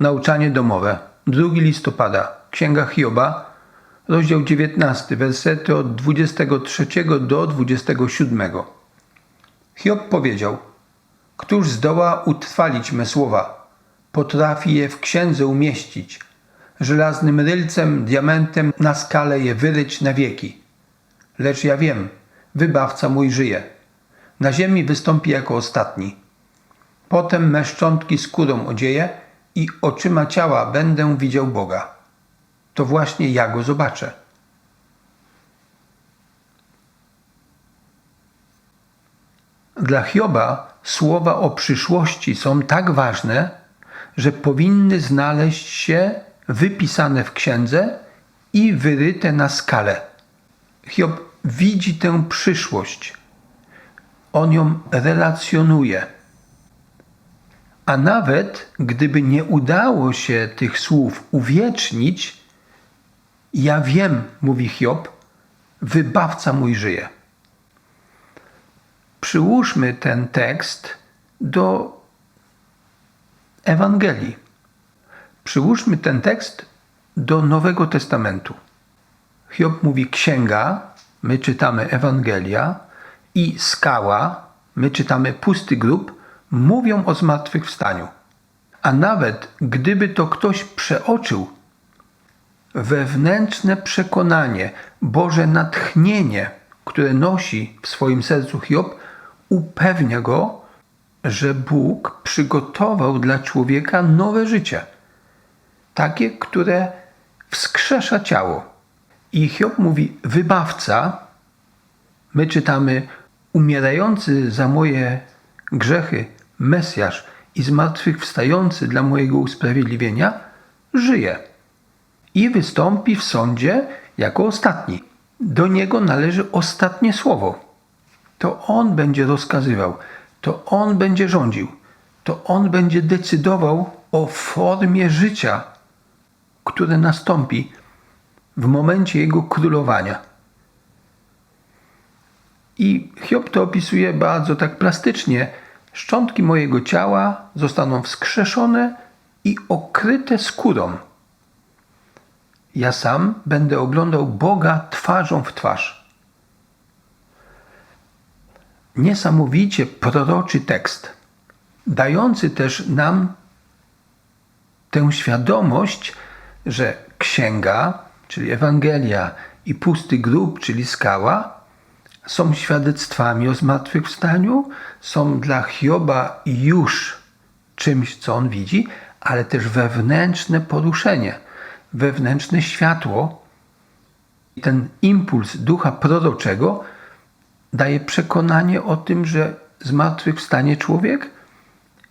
Nauczanie domowe. 2 listopada. Księga Hioba, rozdział 19, wersety od 23 do 27. Hiob powiedział: Któż zdoła utrwalić me słowa? Potrafi je w księdze umieścić. Żelaznym rylcem, diamentem na skalę je wyryć na wieki. Lecz ja wiem, wybawca mój żyje. Na ziemi wystąpi jako ostatni. Potem me szczątki skórą odzieję i oczyma ciała będę widział Boga. To właśnie ja go zobaczę. Dla Hioba słowa o przyszłości są tak ważne, że powinny znaleźć się wypisane w księdze i wyryte na skalę. Hiob widzi tę przyszłość. On ją relacjonuje. A nawet gdyby nie udało się tych słów uwiecznić, ja wiem, mówi Hiob, wybawca mój żyje. Przyłóżmy ten tekst do Ewangelii. Przyłóżmy ten tekst do Nowego Testamentu. Hiob mówi księga, my czytamy Ewangelia i skała, my czytamy pusty grób, mówią o zmartwychwstaniu. A nawet gdyby to ktoś przeoczył, wewnętrzne przekonanie, Boże natchnienie, które nosi w swoim sercu Hiob, upewnia go, że Bóg przygotował dla człowieka nowe życie. Takie, które wskrzesza ciało. I Hiob mówi, wybawca, my czytamy, umierający za moje grzechy, Mesjasz i zmartwychwstający dla mojego usprawiedliwienia, żyje i wystąpi w sądzie jako ostatni. Do niego należy ostatnie słowo. To on będzie rozkazywał, to on będzie rządził, to on będzie decydował o formie życia, które nastąpi w momencie jego królowania. I Hiob to opisuje bardzo tak plastycznie. Szczątki mojego ciała zostaną wskrzeszone i okryte skórą. Ja sam będę oglądał Boga twarzą w twarz. Niesamowicie proroczy tekst, dający też nam tę świadomość, że księga, czyli Ewangelia i pusty grób, czyli skała, są świadectwami o zmartwychwstaniu, są dla Hioba już czymś, co on widzi, ale też wewnętrzne poruszenie, wewnętrzne światło. Ten impuls ducha proroczego daje przekonanie o tym, że zmartwychwstanie człowiek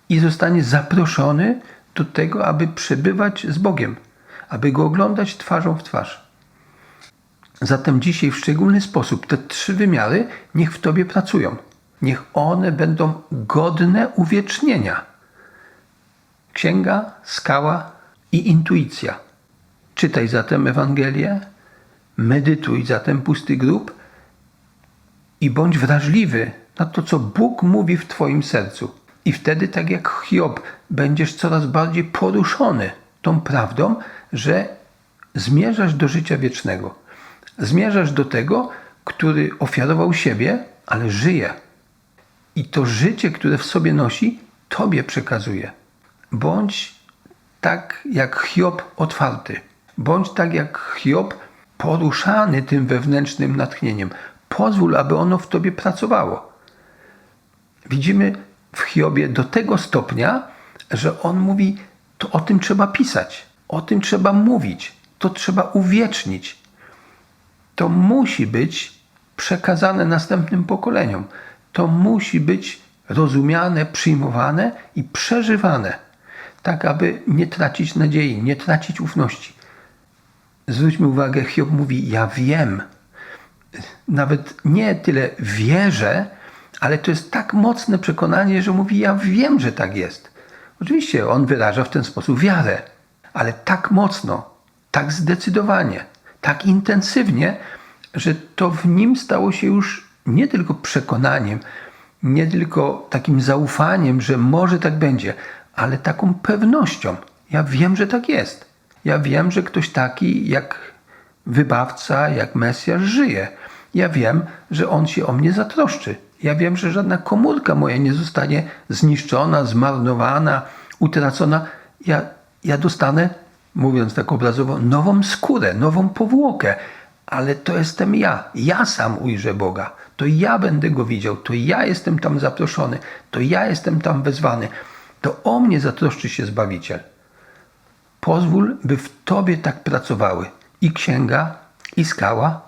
i zostanie zaproszony do tego, aby przebywać z Bogiem, aby go oglądać twarzą w twarz. Zatem dzisiaj w szczególny sposób te trzy wymiary niech w Tobie pracują. Niech one będą godne uwiecznienia. Księga, skała i intuicja. Czytaj zatem Ewangelię, medytuj zatem pusty grób i bądź wrażliwy na to, co Bóg mówi w Twoim sercu. I wtedy, tak jak Hiob, będziesz coraz bardziej poruszony tą prawdą, że zmierzasz do życia wiecznego. Zmierzasz do tego, który ofiarował siebie, ale żyje. I to życie, które w sobie nosi, Tobie przekazuje. Bądź tak jak Hiob otwarty. Bądź tak jak Hiob poruszany tym wewnętrznym natchnieniem. Pozwól, aby ono w Tobie pracowało. Widzimy w Hiobie do tego stopnia, że on mówi, to o tym trzeba pisać, o tym trzeba mówić, to trzeba uwiecznić. To musi być przekazane następnym pokoleniom. To musi być rozumiane, przyjmowane i przeżywane, tak aby nie tracić nadziei, nie tracić ufności. Zwróćmy uwagę, Hiob mówi: Ja wiem. Nawet nie tyle wierzę, ale to jest tak mocne przekonanie, że mówi: Ja wiem, że tak jest. Oczywiście on wyraża w ten sposób wiarę, ale tak mocno, tak zdecydowanie, tak intensywnie, że to w nim stało się już nie tylko przekonaniem, nie tylko takim zaufaniem, że może tak będzie, ale taką pewnością. Ja wiem, że tak jest. Ja wiem, że ktoś taki jak wybawca, jak Mesjasz żyje. Ja wiem, że On się o mnie zatroszczy. Ja wiem, że żadna komórka moja nie zostanie zniszczona, zmarnowana, utracona. Ja, ja dostanę, mówiąc tak obrazowo, nową skórę, nową powłokę. Ale to jestem ja. Ja sam ujrzę Boga. To ja będę Go widział. To ja jestem tam zaproszony. To ja jestem tam wezwany. To o mnie zatroszczy się Zbawiciel. Pozwól, by w Tobie tak pracowały i księga, i skała,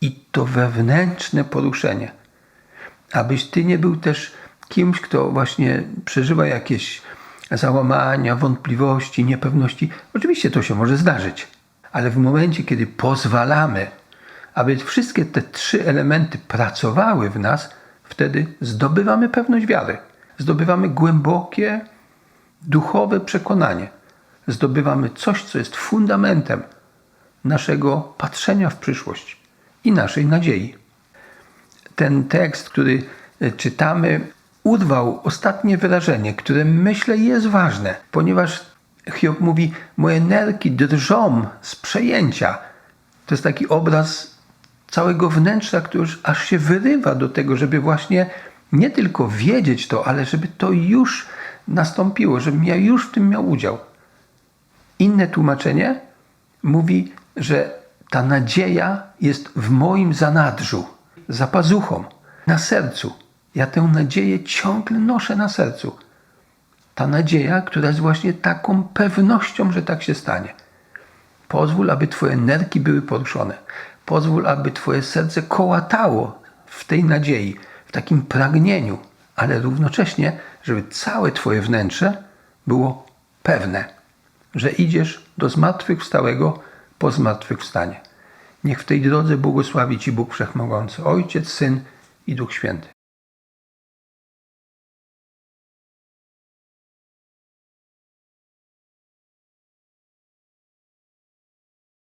i to wewnętrzne poruszenie. Abyś Ty nie był też kimś, kto właśnie przeżywa jakieś załamania, wątpliwości, niepewności. Oczywiście to się może zdarzyć, ale w momencie, kiedy pozwalamy, aby wszystkie te trzy elementy pracowały w nas, wtedy zdobywamy pewność wiary. Zdobywamy głębokie, duchowe przekonanie. Zdobywamy coś, co jest fundamentem naszego patrzenia w przyszłość i naszej nadziei. Ten tekst, który e, czytamy, urwał ostatnie wyrażenie, które myślę jest ważne, ponieważ Hiob mówi: Moje nerki drżą z przejęcia. To jest taki obraz całego wnętrza, który już aż się wyrywa do tego, żeby właśnie nie tylko wiedzieć to, ale żeby to już nastąpiło, żebym ja już w tym miał udział. Inne tłumaczenie mówi, że ta nadzieja jest w moim zanadrzu, za pazuchą, na sercu. Ja tę nadzieję ciągle noszę na sercu. Ta nadzieja, która jest właśnie taką pewnością, że tak się stanie. Pozwól, aby Twoje nerki były poruszone. Pozwól, aby Twoje serce kołatało w tej nadziei, w takim pragnieniu, ale równocześnie, żeby całe Twoje wnętrze było pewne, że idziesz do zmartwychwstałego po zmartwychwstanie. Niech w tej drodze błogosławi Ci Bóg Wszechmogący, Ojciec, Syn i Duch Święty.